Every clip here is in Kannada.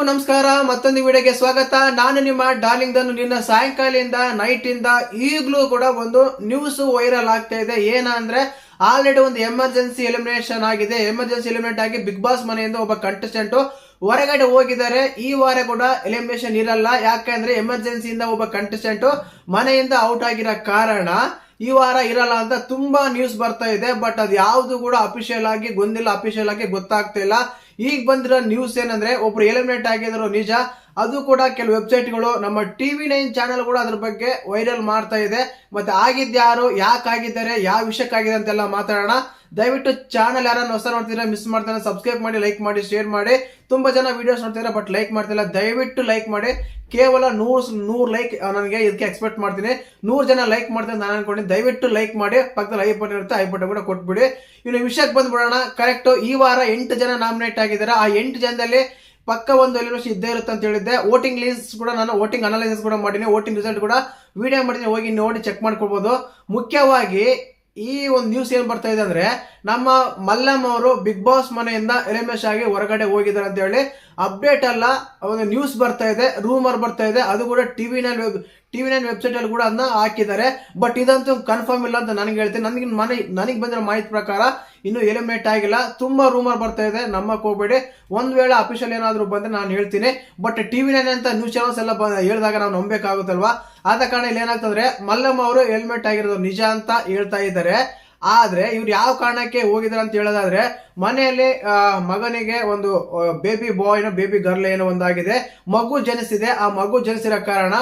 ಎಲ್ಲರಿಗೂ ನಮಸ್ಕಾರ. ಮತ್ತೊಂದು ವಿಡಿಯೋಗೆ ಸ್ವಾಗತ. ನಾನು ನಿಮ್ಮ ಡಾರ್ಲಿಂಗ್ ದನ್ನು ನಿನ್ನ ಸಾಯಂಕಾಲದಿಂದ ನೈಟ್ ಇಂದ ಈಗಲೂ ಕೂಡ ಒಂದು ನ್ಯೂಸ್ ವೈರಲ್ ಆಗ್ತಾ ಇದೆ. ಏನಂದ್ರೆ ಆಲ್ರೆಡಿ ಒಂದು ಎಮರ್ಜೆನ್ಸಿ ಎಲಿಮಿನೇಷನ್ ಆಗಿದೆ. ಎಮರ್ಜೆನ್ಸಿ ಎಲಿಮಿನೇಟ್ ಆಗಿ ಬಿಗ್ ಬಾಸ್ ಮನೆಯಿಂದ ಒಬ್ಬ ಕಂಟೆಸ್ಟೆಂಟ್ ಹೊರಗಡೆ ಹೋಗಿದ್ದಾರೆ. ಈ ವಾರ ಕೂಡ ಎಲಿಮಿನೇಷನ್ ಇರಲ್ಲ. ಯಾಕಂದ್ರೆ ಎಮರ್ಜೆನ್ಸಿಯಿಂದ ಒಬ್ಬ ಕಂಟೆಸ್ಟೆಂಟ್ ಮನೆಯಿಂದ ಔಟ್ ಆಗಿರೋ ಕಾರಣ ಈ ವಾರ ಇರಲ್ಲ ಅಂತ ತುಂಬಾ ನ್ಯೂಸ್ ಬರ್ತಾ ಇದೆ. ಬಟ್ ಅದು ಯಾವುದು ಕೂಡ ಅಫಿಷಿಯಲ್ ಆಗಿ ಗೊಂದಿಲ್ಲ ಅಫಿಷಿಯಲ್ ಆಗಿ ಗೊತ್ತಾಗ್ತಾ ಇಲ್ಲ. ಈಗ ಬಂದಿರೋ ನ್ಯೂಸ್ ಏನಂದ್ರೆ ಒಬ್ರು ಎಲಿಮಿನೇಟ್ ಆಗಿದ್ರು ನಿಜ. ಅದು ಕೂಡ ಕೆಲವು ವೆಬ್ಸೈಟ್ಗಳು ನಮ್ಮ ಟಿವಿ ನೈನ್ ಚಾನೆಲ್ ಕೂಡ ಅದ್ರ ಬಗ್ಗೆ ವೈರಲ್ ಮಾಡ್ತಾ ಇದೆ. ಮತ್ತೆ ಆಗಿದ್ಯಾರು ಯಾಕೆ ಆಗಿದ್ದಾರೆ, ಯಾವ ವಿಷಯಕ್ಕಾಗಿದೆ ಅಂತೆಲ್ಲ ಮಾತಾಡೋಣ. ದಯವಿಟ್ಟು ಚಾನಲ್ ಯಾರನ್ನ ಹೊಸ ನೋಡ್ತೀರಾ ಮಿಸ್ ಮಾಡ್ತಾರೆ ಸಬ್ಸ್ಕ್ರೈಬ್ ಮಾಡಿ ಲೈಕ್ ಮಾಡಿ ಶೇರ್ ಮಾಡಿ. ತುಂಬಾ ಜನ ವಿಡಿಯೋಸ್ ನೋಡ್ತೀರಾ ಬಟ್ ಲೈಕ್ ಮಾಡ್ತಿಲ್ಲ. ದಯವಿಟ್ಟು ಲೈಕ್ ಮಾಡಿ. ಕೇವಲ ನೂರ್ ನೂರ್ ಲೈಕ್ ನನಗೆ ಇದಕ್ಕೆ ಎಕ್ಸ್ಪೆಕ್ಟ್ ಮಾಡ್ತೀನಿ. ನೂರ್ ಜನ ಲೈಕ್ ಮಾಡ್ತಾರೆ ನಾನು ಅನ್ಕೊಂಡಿದ್ದೀನಿ. ದಯವಿಟ್ಟು ಲೈಕ್ ಮಾಡಿ, ಪಕ್ಕದಲ್ಲಿ ಐ ಬಟನ್ ಇರುತ್ತೆ ಐ ಬಟನ್ ಕೂಡ ಕೊಟ್ಬಿಡಿ. ಇನ್ನು ವಿಷಯಕ್ಕೆ ಬಂದ್ಬಿಡೋಣ. ಕರೆಕ್ಟ್ ಈ ವಾರ ಎಂಟು ಜನ ನಾಮಿನೇಟ್ ಆಗಿದ್ದಾರೆ. ಆ ಎಂಟು ಜನದಲ್ಲಿ ಪಕ್ಕ ಒಂದು ಎಲಿಮಿನೇಷನ್ ಇದ್ದೇ ಇರುತ್ತೆ ಅಂತ ಹೇಳಿದ್ದೆ. ವೋಟಿಂಗ್ ಲಿಸ್ಟ್ ಕೂಡ ನಾನು ವೋಟಿಂಗ್ ಅನಾಲಿಸಿಸ್ ಕೂಡ ಮಾಡೀನಿ. ವೋಟಿಂಗ್ ರಿಸಲ್ಟ್ ಕೂಡ ವಿಡಿಯೋ ಮಾಡಿದ್ದೀನಿ ಹೋಗಿ ನೋಡಿ ಚೆಕ್ ಮಾಡ್ಕೊಳ್ಬೋದು. ಮುಖ್ಯವಾಗಿ ಈ ಒಂದು ನ್ಯೂಸ್ ಏನ್ ಬರ್ತಾ ಇದೆ ಅಂದ್ರೆ ನಮ್ಮ ಮಲ್ಲಮ್ಮ ಅವರು ಬಿಗ್ ಬಾಸ್ ಮನೆಯಿಂದ ಎಲಿಮಿನೇಷನ್ ಆಗಿ ಹೊರಗಡೆ ಹೋಗಿದ್ದಾರೆ ಅಂತ ಹೇಳಿ ಅಪ್ಡೇಟ್ ಅಲ್ಲ, ಒಂದು ನ್ಯೂಸ್ ಬರ್ತಾ ಇದೆ ರೂಮರ್ ಬರ್ತಾ ಇದೆ, ಅದು ಕೂಡ TV nine web TV nine website ಅಲ್ಲಿ ಕೂಡ ಅದನ್ನ ಹಾಕಿದ್ದಾರೆ. ಬಟ್ ಇದಂತೂ ಕನ್ಫರ್ಮ್ ಇಲ್ಲ ಅಂತ ನನಗೆ ಹೇಳ್ತೀನಿ. ನನಗೆ ಮನೆ, ನನಗೆ ಬಂದಿರೋ ಮಾಹಿತಿ ಪ್ರಕಾರ ಇನ್ನು ಎಲಿಮಿನೇಟ್ ಆಗಿಲ್ಲ. ತುಂಬಾ ರೂಮರ್ ಬರ್ತಾ ಇದೆ. ನಮ್ಮಕ್ಕೆ ಹೋಗ್ಬೇಡಿ. ಒಂದ್ ವೇಳೆ ಅಫಿಷಿಯಲ್ ಏನಾದರೂ ಬಂದ್ರೆ ನಾನು ಹೇಳ್ತೀನಿ. ಬಟ್ ಟಿವಿ ನೈನ್ ಅಂತ ನ್ಯೂಸ್ ಚಾನಲ್ಸ್ ಎಲ್ಲ ಹೇಳಿದಾಗ ನಾವು ನಂಬೇಕಾಗುತ್ತಲ್ವಾ ಆದ ಕಾರಣ ಇಲ್ಲಿ ಏನಾಗ್ತಂದ್ರೆ, ಮಲ್ಲಮ್ಮ ಅವರು ಹೆಲ್ಮೆಟ್ ಆಗಿರೋದು ನಿಜ ಅಂತ ಹೇಳ್ತಾ ಇದ್ದಾರೆ. ಆದ್ರೆ ಇವ್ರು ಯಾವ ಕಾರಣಕ್ಕೆ ಹೋಗಿದ್ದಾರೆ ಅಂತ ಹೇಳೋದಾದ್ರೆ, ಮನೆಯಲ್ಲಿ ಮಗನಿಗೆ ಒಂದು ಬೇಬಿ ಬಾಯ್ನ ಬೇಬಿ ಗರ್ಲ್ ಏನೋ ಒಂದಾಗಿದೆ. ಮಗು ಜನಿಸಿದೆ. ಆ ಮಗು ಜನಿಸಿರೋ ಕಾರಣ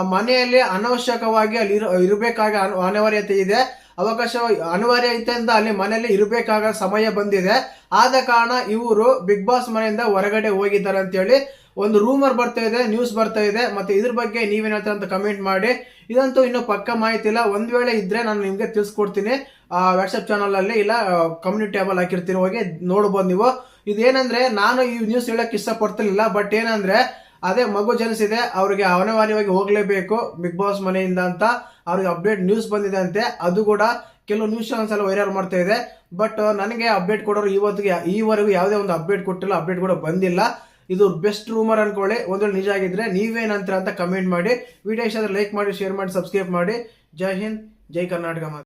ಮನೆಯಲ್ಲಿ ಅನವಶ್ಯಕವಾಗಿ ಅಲ್ಲಿ ಇರಬೇಕಾಗ ಅನಿವಾರ್ಯತೆ ಇದೆ. ಅವಕಾಶ ಅನಿವಾರ್ಯ ಐತೆ ಅಂತ ಅಲ್ಲಿ ಮನೆಯಲ್ಲಿ ಇರಬೇಕಾಗ ಸಮಯ ಬಂದಿದೆ. ಆದ ಕಾರಣ ಇವರು ಬಿಗ್ ಬಾಸ್ ಮನೆಯಿಂದ ಹೊರಗಡೆ ಹೋಗಿದ್ದಾರೆ ಅಂತೇಳಿ ಒಂದು ರೂಮರ್ ಬರ್ತಾ ಇದೆ ನ್ಯೂಸ್ ಬರ್ತಾ ಇದೆ. ಮತ್ತೆ ಇದ್ರ ಬಗ್ಗೆ ನೀವೇನ್ ಅಂತ ಕಮೆಂಟ್ ಮಾಡಿ. ಇದಂತೂ ಇನ್ನೂ ಪಕ್ಕ ಮಾಹಿತಿ ಇಲ್ಲ. ಒಂದ್ ವೇಳೆ ಇದ್ರೆ ನಾನು ನಿಮ್ಗೆ ತಿಳಿಸ್ಕೊಡ್ತೀನಿ. ವಾಟ್ಸಪ್ ಚಾನಲ್ ಅಲ್ಲಿ ಇಲ್ಲ ಕಮ್ಯುನಿಟಿ ಟೇಬಲ್ ಹಾಕಿರ್ತೀನಿ. ಹೋಗಿ ನೋಡ್ಬೋದು ನೀವು. ಇದೇನಂದ್ರೆ, ನಾನು ಈ ನ್ಯೂಸ್ ಹೇಳಕ್ ಇಷ್ಟಪಡ್ತಿರ್ಲಿಲ್ಲ. ಬಟ್ ಏನಂದ್ರೆ ಅದೇ ಮಗು ಜನಿಸಿದೆ, ಅವರಿಗೆ ಅನಿವಾರ್ಯವಾಗಿ ಹೋಗಲೇಬೇಕು, ಬಿಗ್ ಬಾಸ್ ಮನೆಯಿಂದ ಅಂತ ಅವ್ರಿಗೆ ಅಪ್ಡೇಟ್ ನ್ಯೂಸ್ ಬಂದಿದೆ ಅಂತೆ. ಅದು ಕೂಡ ಕೆಲವು ನ್ಯೂಸ್ ಚಾನಲ್ಸ್ ಎಲ್ಲ ವೈರಲ್ ಮಾಡ್ತಾ ಇದೆ. ಬಟ್ ನನಗೆ ಅಪ್ಡೇಟ್ ಕೊಡೋರು ಇವತ್ತಿಗೆ, ಈವರೆಗೂ ಯಾವುದೇ ಒಂದು ಅಪ್ಡೇಟ್ ಕೊಟ್ಟಿಲ್ಲ ಅಪ್ಡೇಟ್ ಕೂಡ ಬಂದಿಲ್ಲ. ಇದು ಬೆಸ್ಟ್ ರೂಮರ್ ಅನ್ಕೊಳ್ಳಿ. ಒಂದು ನಿಜ ಆಗಿದ್ರೆ ನೀವೇನಂತೀರ ಅಂತ ಕಮೆಂಟ್ ಮಾಡಿ. ವಿಡಿಯೋ ಇಷ್ಟ ಲೈಕ್ ಮಾಡಿ ಶೇರ್ ಮಾಡಿ ಸಬ್ಸ್ಕ್ರೈಬ್ ಮಾಡಿ. ಜೈ ಹಿಂದ್, ಜೈ ಕರ್ನಾಟಕ